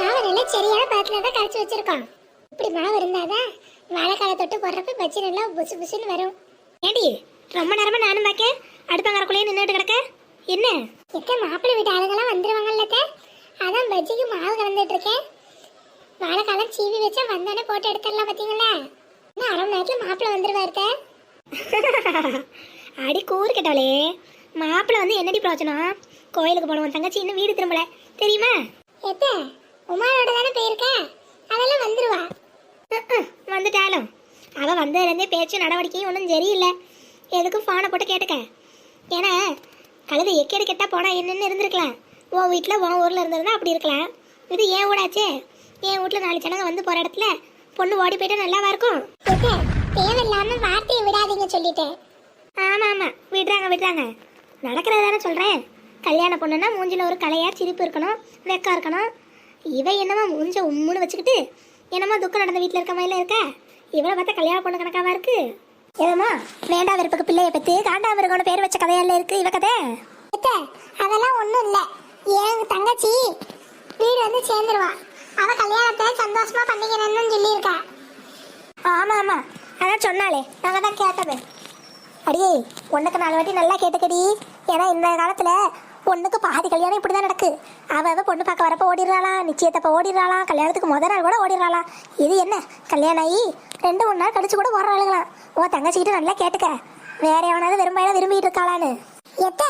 மாவு நல்லா சரியான பதத்துல தான் கரைச்சி வச்சிருக்கோம். இப்படி மாவு இருந்தாதான் வாழைக்காலை தொட்டு போடுறப்ப பச்சை நல்லா புசு புசுன்னு வரும். ஏடி ரொம்ப நேரமா நானும் பார்க்க அடுப்பங்கரக்குள்ளேயே நின்றுட்டு கிடக்க? என்ன? எத்த மாப்பிள்ளை வீட்டு ஆளுங்கெல்லாம் வந்துருவாங்கல்ல அதான் பஜ்ஜிக்கு மாவு கலந்துட்டு இருக்கேன். வாழைக்காலம் சீவி வச்சா வந்தோடனே போட்டு எடுத்துடலாம் பார்த்தீங்களா இன்னும் அரை மணி நேரத்தில் மாப்பிள்ளை வந்துருவாரு அடி கூறு கேட்டாலே மாப்பிள்ளை வந்து என்னடி பிரயோஜனம்? கோயிலுக்கு போனவன் தங்கச்சி இன்னும் வீடு திரும்பல. தெரியுமா? எத்த உமாவோட தானே போயிருக்க? அதெல்லாம் வந்துருவா. வந்துட்டாலும் அவ வந்ததுலேருந்தே பேச்சு நடவடிக்கையும் ஒன்றும் சரியில்லை. எதுக்கும் ஃபோனை போட்டு கேட்டுக்க. ஏன்னா கழுதை எக்கேடு கெட்டா போனா என்னன்னு இருந்திருக்கலாம். உன் வீட்டில் உன் ஊரில் இருந்திருந்தா அப்படி இருக்கலாம். இது ஏன் ஊடாச்சே? என் வீட்டில் நாலு ஜனங்க வந்து போகிற இடத்துல பொண்ணு ஓடி போயிட்டா நல்லாவா இருக்கும்? எத்த தேவையில்லாம வார்த்தையை விடாதீங்க சொல்லிட்டேன் ஆமாம் ஆமாம் விடுறாங்க விடுறாங்க. நடக்கிறது தானே சொல்கிறேன் கல்யாண பொண்ணுன்னா மூஞ்சில ஒரு கலையார் சிரிப்பு இருக்கணும் வெக்கம் இருக்கணும். இவ என்னமோ மூஞ்ச உம்முன்னு வச்சுக்கிட்டு என்னமோ துக்கம் நடந்த வீட்டில் இருக்க மாதிரில இருக்க? இவளை பார்த்தா கல்யாண பொண்ணு கணக்காவா இருக்கு? ஏதோ வேண்டா விருப்பக்கு பிள்ளைய பற்றி காண்டா மிருகோட பேர் வச்ச கதையெல்லாம் இருக்கு இவ கதை? அதெல்லாம் ஒண்ணும் இல்ல. என் தங்கச்சி வீடு வந்து சேர்ந்துருவா. அவ கல்யாணத்தை சந்தோஷமா பண்ணிக்கணும்னு சொல்லியிருக்கா. ஆமாம் ஆமாம் அதான் சொன்னாலே நாங்கள் தான் கேட்டது. அடியே ஒன்றுக்கு நாலு வாட்டி நல்லா கேட்டுக்கடி ஏன்னா இந்த காலத்தில் பொண்ணுக்கு பாதி கல்யாணம் இப்படி தான் நடக்கு. அவ அவ பொண்ணு பார்க்க வரப்போ ஓடிடுறாளா நிச்சயத்தப்ப ஓடிடுறாளா கல்யாணத்துக்கு முத நாள் கூட ஓடிடுறாளா. இது என்ன? கல்யாணம் ஆகி ரெண்டு மூணு நாள் கழிச்சு கூட ஓடுறாளுங்களாம் ஓ தங்கச்சிக்கிட்ட நல்லா கேட்டுக்க. வேற எவனாவது விரும்ப விரும்பிட்டு இருக்காளான்னு. எத்த?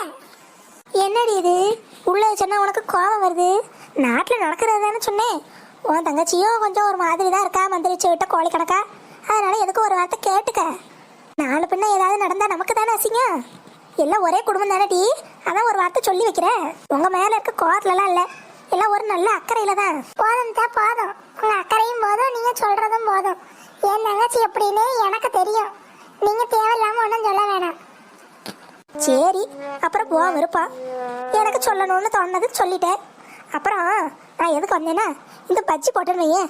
என்னடி இது? உள்ள சொன்னா உனக்கு கோபம் வருது? நாட்டில் நடக்கிறது தானே சொன்னேன். உன் தங்கச்சியும் கொஞ்சம் ஒரு மாதிரி தான் இருக்கா மந்திரிச்சு விட்ட கோழி கணக்கா அதனால எதுக்கு ஒரு வார்த்தை கேட்டுக்க. நாலு பின்ன ஏதாவது நடந்தா நமக்கு தானே அசிங்கம்? எல்லாம் ஒரே குடும்பம் தானே டி? அதான் ஒரு வார்த்தை சொல்லி வைக்கிறேன். உங்க மேல இருக்க கோவத்துலலாம் இல்லை. எல்லாம் ஒரு நல்ல அக்கறையில தான். போதும் தான் போதும். உங்க அக்கறையும் போதும் நீங்க சொல்றதும் போதும். என் தங்கச்சி எப்படின்னு எனக்கு தெரியும். நீங்க தேவையில்லாம ஒன்றும் சொல்ல வேணாம். சரி அப்புறம் போக விருப்பா எனக்கு சொல்லணும்னு தோணுனது சொல்லிட்டேன். அப்புறம் நான் எதுக்கு வந்தேன்னா இந்த பஜ்ஜி போட்டுருவையே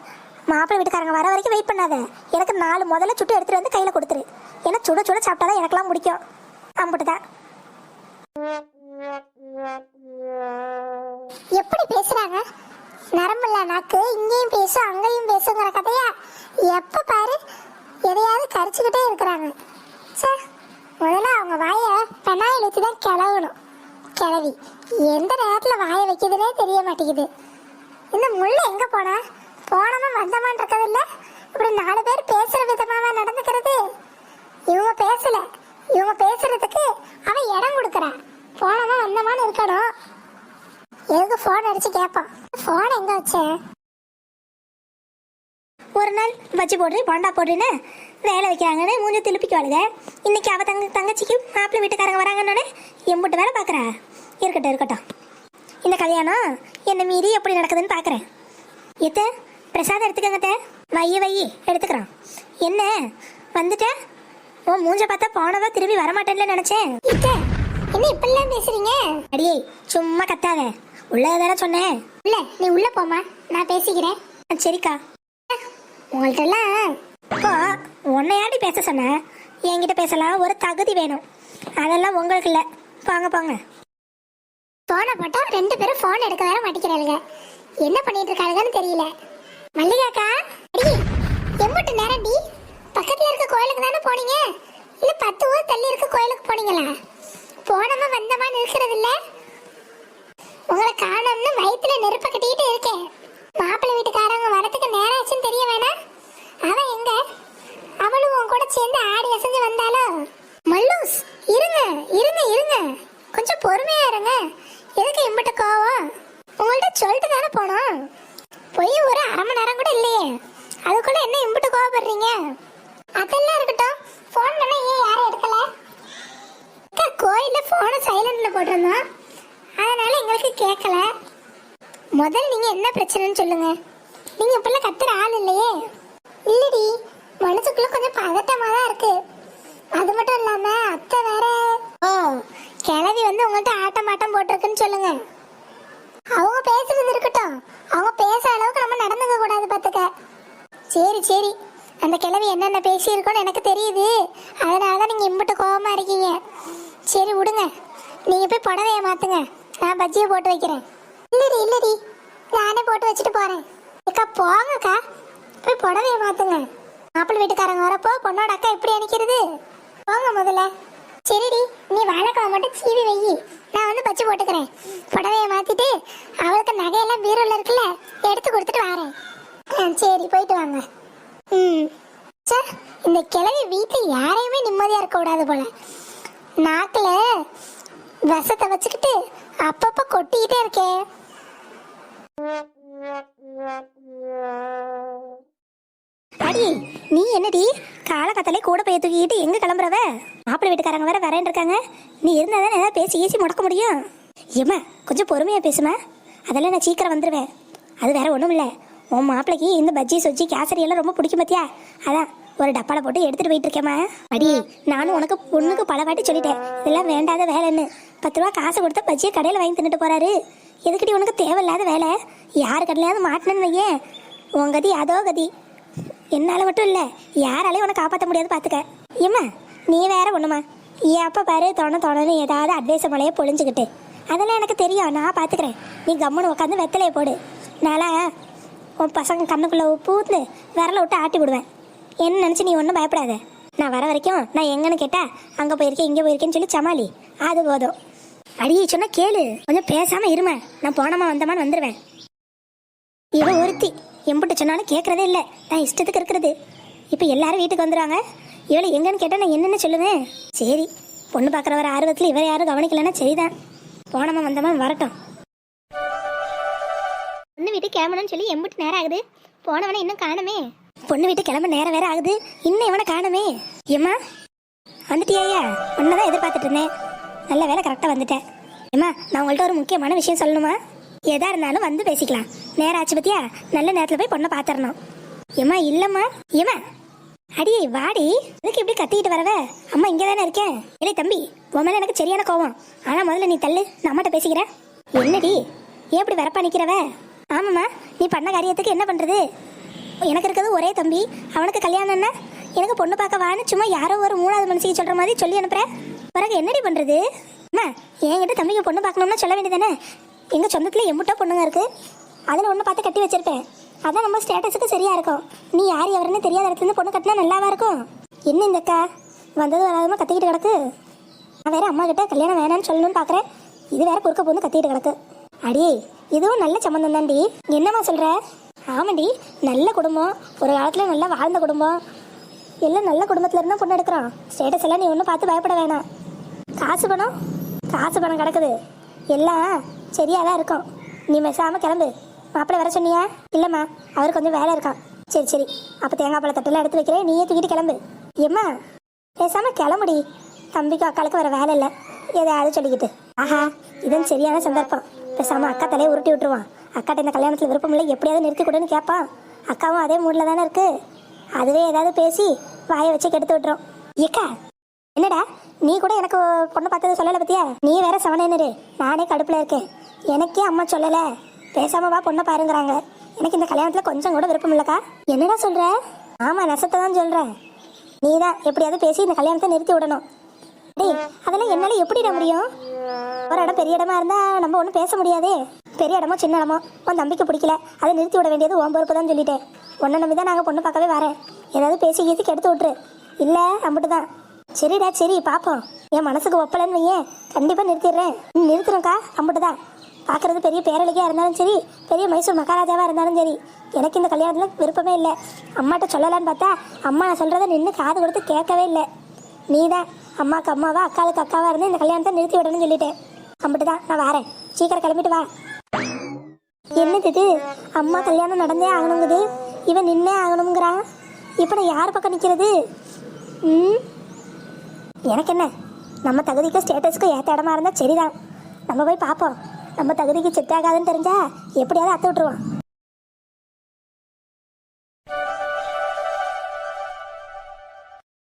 மாப்பிள்ளை வீட்டுக்காரங்க வர வரைக்கும் வெயிட் பண்ணாத. எனக்கு நாலு முதல்ல சுட்டு எடுத்துட்டு வந்து கையில் கொடுத்துரு. ஏன்னா சுட சுட சாப்பிட்டாதான் எனக்கெல்லாம் பிடிக்கும் அம்புட்டுதான் எப்படி பேசுறாங்க? நரம்பில்ல நாக்கு இங்கேயும் பேசும் அங்கேயும் பேசுங்கிற கதையா? எப்ப பாரு எதையாவது கரிச்சுக்கிட்டே இருக்கிறாங்க. சார் முதல்ல அவங்க வாயை பெனாயில் வச்சு தான் கிளவணும். கிளவி. எந்த நேரத்துல வாயை வைக்குதுன்னே தெரிய மாட்டேங்குது. இந்த முள்ள எங்க போனா? போனமா வந்தமான் இருக்கிறது இப்படி நாலு பேர் பேசுற விதமாவா நடந்துக்கிறது? இவங்க பேசல. இவங்க பேசுறதுக்கு அவன் இடம் கொடுக்குறான் போனமா வந்தமான்னு இருக்கணும். எதுக்கு ஃபோன் அடிச்சு கேட்பான் ஃபோன் எங்க வச்சேன் ஒரு நாள் வச்சு போடுறேன் போண்டா போடுறேன்னு வேலை வைக்கிறாங்கன்னு மூஞ்சி திருப்பிக்குவாளுங்க இன்னைக்கு அவ தங்க தங்கச்சிக்கு மாப்பிள்ளை வீட்டுக்காரங்க வராங்கன்னு எம்பிட்டு வேலை பார்க்குறா இருக்கட்டும் இருக்கட்டும். இந்த கல்யாணம் என்னை மீறி எப்படி நடக்குதுன்னு பார்க்குறேன் எத்த பிரசாதம் எடுத்துக்கங்க அத்தை. வைய வையி எடுத்துக்கிறோம். என்ன? வந்துட்டேன் உன் மூஞ்ச பார்த்தா போனவா திரும்பி வரமாட்டேன்ல நினச்சேன். என்ன இப்படிலாம் பேசுறீங்க? அடியே சும்மா கத்தாத. உள்ளதானே சொன்னேன். இல்ல நீ உள்ள போமா நான் பேசிக்கிறேன். சரிக்கா. உங்கள்ட்ட எல்லாம் இப்போ உன்னையாடி பேச சொன்ன என்கிட்ட பேசலாம் ஒரு தகுதி வேணும். அதெல்லாம் உங்களுக்கு இல்லை போங்க. போங்க போனை போட்டா ரெண்டு பேரும் ஃபோன் எடுக்க வேற மாட்டேங்கிறாளுங்க என்ன பண்ணிட்டு இருக்காளுங்கன்னு தெரியல. மல்லிகாக்கா எம்பிட்டு நேரம் டி? பக்கத்துல இருக்க கோயிலுக்கு தானே போனீங்க? இல்ல பத்து ஊர் தள்ளி இருக்க கோயிலுக்கு போனீங்களா? போனமா வந்தமா இருக்கிறது இல்ல? உங்களை காணோம்னு வயிற்றுல நெருப்ப கட்டிக்கிட்டு இருக்கேன். மாப்பிள்ளை வீட்டுக்காரங்க வரத்துக்கு நேரம் ஆச்சுன்னு தெரிய வேணாம். அவன் எங்க? அவளும் உன் கூட சேர்ந்து ஆடி அசைஞ்சு வந்தாலோ மல்லூஸ் இருங்க இருங்க இருங்க. கொஞ்சம் பொறுமையா இருங்க. எதுக்கு இம்பிட்ட கோவம்? உங்கள்ட்ட சொல்லிட்டு தானே போனோம். போய் ஒரு அரை மணி நேரம் கூட இல்லையே. அதுக்குள்ள என்ன இம்பிட்டு கோவப்படுறீங்க? அதெல்லாம் இருக்கட்டும். ஃபோன் பண்ணா ஏன் யாரும் எடுக்கல? அக்கா கோயிலில் ஃபோனை சைலண்டில் போட்டிருந்தோம். அதனால எங்களுக்கு கேட்கல முதல் நீங்கள் என்ன பிரச்சனைன்னு சொல்லுங்க. நீங்கள் இப்பெல்லாம் கத்துற ஆள் இல்லையே. இல்லடி மனசுக்குள்ள கொஞ்சம் பதட்டமா தான் இருக்கு. அது மட்டும் இல்லாம அத்தை வேற ஓ கிளவி வந்து உங்கள்கிட்ட ஆட்டம் ஆட்டம் போட்டிருக்குன்னு சொல்லுங்க. அவங்க பேசுறது இருக்கட்டும். அவங்க பேசுற அளவுக்கு நம்ம நடந்துக்க கூடாது பாத்துக்க. சரி சரி. அந்த கிழவி என்னென்ன பேசியிருக்கோன்னு எனக்கு தெரியுது. அதனால தான் நீங்கள் இம்பிட்டு கோபமாக இருக்கீங்க. சரி விடுங்க. நீங்கள் போய் புடவைய மாற்றுங்க நான் பஜ்ஜியை போட்டு வைக்கிறேன். இல்லடி இல்லடி. நானே போட்டு வச்சுட்டு போகிறேன் அக்கா போங்கக்கா. போய் புடவையை மாற்றுங்க மாப்பிள்ளை வீட்டுக்காரங்க வரப்போ பொண்ணோட அக்கா எப்படி அணிக்கிறது. போங்க முதல்ல. சரிடி நீ வாழைக்காய் மட்டும் சீவி வை. நான் வந்து பச்சை போட்டுக்கிறேன். புடவையை மாற்றிட்டு அவளுக்கு நகையெல்லாம் பீரோவில் இருக்குல்ல எடுத்து கொடுத்துட்டு வரேன். ஆ, சரி போயிட்டு வாங்க. இந்த கிழவி வீட்டில் யாரையுமே நிம்மதியா இருக்க விடாது போல. நாக்குல விஷத்தை வச்சுக்கிட்டு அப்பப்ப கொட்டிக்கிட்டே இருக்கே. அடி நீ என்னடி? காலகத்தலே கூட போய் தூக்கிட்டு எங்க கிளம்புறவ? மாப்பிள்ளை வீட்டுக்காரங்க வேற வரேன் இருக்காங்க. நீ இருந்தா தானே ஏதாவது பேசி ஈசி முடக்க முடியும்? ஏம்மா கொஞ்சம் பொறுமையா பேசுமா அதெல்லாம் நான் சீக்கிரம் வந்துடுவேன் அது வேற ஒன்றும் இல்லை உன் மாப்பிள்ளைக்கு இந்த பஜ்ஜி சொஜ்ஜி கேசரி எல்லாம் ரொம்ப பிடிக்கும் பத்தியா? அதான் ஒரு டப்பால போட்டு எடுத்துட்டு போயிட்டு இருக்கேம்மா. அடி நானும் உனக்கு பொண்ணுக்கு பல வாட்டி சொல்லிட்டேன். இதெல்லாம் வேண்டாத வேலைன்னு. பத்து ரூபா காசு கொடுத்தா பஜ்ஜியை கடையில் வாங்கி தின்னுட்டு போறாரு. எதுக்கடி உனக்கு தேவையில்லாத வேலை? யார் கடையிலாவது மாட்டினு வையேன். உன் கதி அதோ கதி. என்னால் மட்டும் இல்லை யாராலையும் உனக்கு காப்பாற்ற முடியாது பார்த்துக்க ஏம்மா நீ வேற ஒண்ணுமா? அப்பா பாரு தொண தொணன்னு ஏதாவது அட்வைஸ் மலையை பொழிஞ்சுக்கிட்டு. அதெல்லாம் எனக்கு தெரியும் நான் பார்த்துக்கிறேன் நீ கம்முன்னு உட்காந்து வெத்தலையை போடு. நாளா உன் பசங்க கண்ணுக்குள்ள பூந்து விரல விட்டு ஆட்டி விடுவேன். என்ன நினைச்சு நீ ஒன்றும் பயப்படாத. நான் வர வரைக்கும் நான் எங்கன்னு கேட்டா அங்க போயிருக்கேன் இங்க போயிருக்கேன்னு சொல்லி சமாளி. அது போதும். அடியை சொன்னா கேளு. கொஞ்சம் பேசாம இருமா. நான் போனமா வந்தமான்னு வந்துடுவேன் இவன் ஒருத்தி. எம்பிட்ட சொன்னாலும் கேட்கறதே இல்லை. நான் இஷ்டத்துக்கு இருக்கிறது. இப்போ எல்லாரும் வீட்டுக்கு வந்துடுவாங்க இவளை எங்கன்னு கேட்டால் நான் என்னென்ன சொல்லுவேன்? சரி பொண்ணு பார்க்குற வர ஆர்வத்தில் இவரை யாரும் கவனிக்கலன்னா சரிதான். போனமா வந்தமா வரட்டும். பொண்ணு வீட்டு கிளம்பணும்னு சொல்லி எம்பிட்டு நேரம் ஆகுது. போனவனை இன்னும் காணுமே. பொண்ணு வீட்டு கிளம்ப நேரம் வேற ஆகுது. இன்னும் இவனை காணுமே. ஏம்மா? வந்துட்டியா உன்னதான் எதிர்பார்த்துட்டு இருந்தேன். நல்ல வேலை கரெக்டாக வந்துட்டேன். ஏம்மா நான் உங்கள்கிட்ட ஒரு முக்கியமான விஷயம் சொல்லணுமா? எதா இருந்தாலும் வந்து பேசிக்கலாம். நேரம் ஆச்சு பத்தியா? நல்ல நேரத்தில் போய் பொண்ணை பார்த்துடணும் ஏம்மா இல்லைம்மா. ஏம்மா? அடியே வாடி. எதுக்கு இப்படி கத்திக்கிட்டு வரவ? அம்மா இங்கே தானே இருக்கேன். இல்லை தம்பி உன் மேலே எனக்கு சரியான கோவம். ஆனால் முதல்ல நீ தள்ளு. நான் அம்மாட்ட பேசிக்கிறேன். என்னடி? ஏன் இப்படி வரப்பா நிற்கிறவ ஆமாம்மா நீ பண்ண காரியத்துக்கு என்ன பண்ணுறது எனக்கு இருக்கிறது ஒரே தம்பி அவனுக்கு கல்யாணம் என்ன? எனக்கு பொண்ணு பார்க்க வான்னு சும்மா யாரோ ஒரு மூணாவது மனுஷிக்கு சொல்கிற மாதிரி சொல்லி அனுப்புகிறேன் பிறகு என்னடி பண்ணுறது அம்மா என்கிட்ட தம்பிக்கு பொண்ணு பார்க்கணும்னா சொல்ல வேண்டியதானே எங்கள் சொந்தத்தில் எம்புட்டோ பொண்ணுங்க இருக்குது அதில் ஒன்று பார்த்து கட்டி வச்சிருப்பேன். அதான் நம்ம ஸ்டேட்டஸுக்கு சரியாக இருக்கும். நீ யார் எவருன்னு தெரியாத இடத்துல பொண்ணு கட்டினா நல்லாவா இருக்கும்? என்ன இந்த அக்கா? வந்தது வராதமா கத்திக்கிட்டு கிடக்கு? நான் வேறு அம்மா கிட்ட கல்யாணம் வேணாம்னு சொல்லணும்னு பார்க்குறேன் இது வேற குறுக்க பொண்ணு கத்திக்கிட்டு கிடக்கு. அடியே இதுவும் நல்ல சம்மந்தம் தான்டி. என்னம்மா சொல்ற? ஆமாண்டி நல்ல குடும்பம். ஒரு காலத்துல நல்லா வாழ்ந்த குடும்பம். எல்லாம் நல்ல குடும்பத்துல இருந்தா பொண்ணு எடுக்கிறோம் ஸ்டேட்டஸ் எல்லாம் நீ ஒன்றும் பார்த்து பயப்பட வேணாம். காசு பணம்? காசு பணம் கிடக்குது. எல்லாம் சரியா தான் இருக்கும். நீ மெசாம கிளம்பு. மாப்பிள்ளை வர சொன்னியா? இல்லைம்மா அவர் கொஞ்சம் வேலை இருக்கான். சரி சரி. அப்போ தேங்காய் பழ தட்டெல்லாம் எடுத்து வைக்கிறேன். நீயே தூக்கிட்டு கிளம்பு. ஏம்மா பேசாம கிளம்புடி. தம்பிக்கு அக்காளுக்கு வர வேலை இல்லை. எதையாவது சொல்லிக்கிட்டு. ஆஹா இதன் சரியான சந்தர்ப்பம். பேசாம அக்கா தலையை உருட்டி விட்டுருவான். அக்காட்ட இந்த கல்யாணத்தில் விருப்பம் இல்லை எப்படியாவது நிறுத்தி கொடுன்னு கேட்பான். அக்காவும் அதே மூடில் தானே இருக்கு. அதுவே ஏதாவது பேசி வாயை வச்சு கெடுத்து விட்டுரும். ஏக்கா என்னடா? நீ கூட எனக்கு பொண்ணு பார்த்தது சொல்லலை பத்தியா? நீ வேற சவனேனரு நானே கடுப்பில் இருக்கேன். எனக்கே அம்மா சொல்லலை. பேசாம வா பொண்ணை பாருங்கிறாங்க. எனக்கு இந்த கல்யாணத்தில் கொஞ்சம் கூட விருப்பம் இல்லைக்கா. என்னடா சொல்கிற ஆமாம் நெசத்தை தான் சொல்கிறேன் நீ தான் எப்படியாவது பேசி இந்த கல்யாணத்தை நிறுத்தி விடணும். டேய் அதெல்லாம் என்னால் எப்படிடா முடியும்? ஒரு இடம் பெரிய இடமா இருந்தா நம்ம ஒன்றும் பேச முடியாதே. பெரிய இடமோ சின்ன இடமோ உன் தம்பிக்கு பிடிக்கல. அதை நிறுத்தி விட வேண்டியது உன் பொறுப்பு தான் சொல்லிட்டேன். உன்னை நம்பி தான் நாங்கள் பொண்ணு பார்க்கவே வரேன். ஏதாவது பேசி கீசி கெடுத்து விட்டுரு. இல்லை அம்பிட்டு தான் சரிடா சரி பார்ப்போம் என் மனசுக்கு ஒப்பலன்னு வையேன் கண்டிப்பாக நிறுத்திடுறேன். ம், நிறுத்துறோம்க்கா அம்பிட்டு தான் பார்க்கறது பெரிய பேரழிக்கையாக இருந்தாலும் சரி பெரிய மைசூர் மகாராஜாவாக இருந்தாலும் சரி எனக்கு இந்த கல்யாணத்தில் விருப்பமே இல்லை. அம்மாட்ட சொல்லலான்னு பார்த்தா அம்மா நான் சொல்கிறத நின்று காது கொடுத்து கேட்கவே இல்லை. நீ தான் அம்மாவுக்கு அம்மாவா அக்காளுக்கு அக்காவா இருந்து இந்த கல்யாணத்தை நிறுத்தி விடணும்னு சொல்லிட்டேன். அம்பிட்டு தான் நான் வரேன். சீக்கிரம் கிளம்பிட்டு வா. என்னது இது? அம்மா கல்யாணம் நடந்தே ஆகணுங்குது. இவன் நின்னே ஆகணுங்கிறான் இப்போ நான் யார் பக்கம் நிற்கிறது ம்? எனக்கு என்ன? நம்ம தகுதிக்கு ஸ்டேட்டஸ்க்கு ஏற்ற இடமா இருந்தால் சரிதான். நம்ம போய் பார்ப்போம். நம்ம தகுதிக்கு செட் ஆகாதுன்னு தெரிஞ்சா எப்படியாவது அத்து விட்டுருவான்.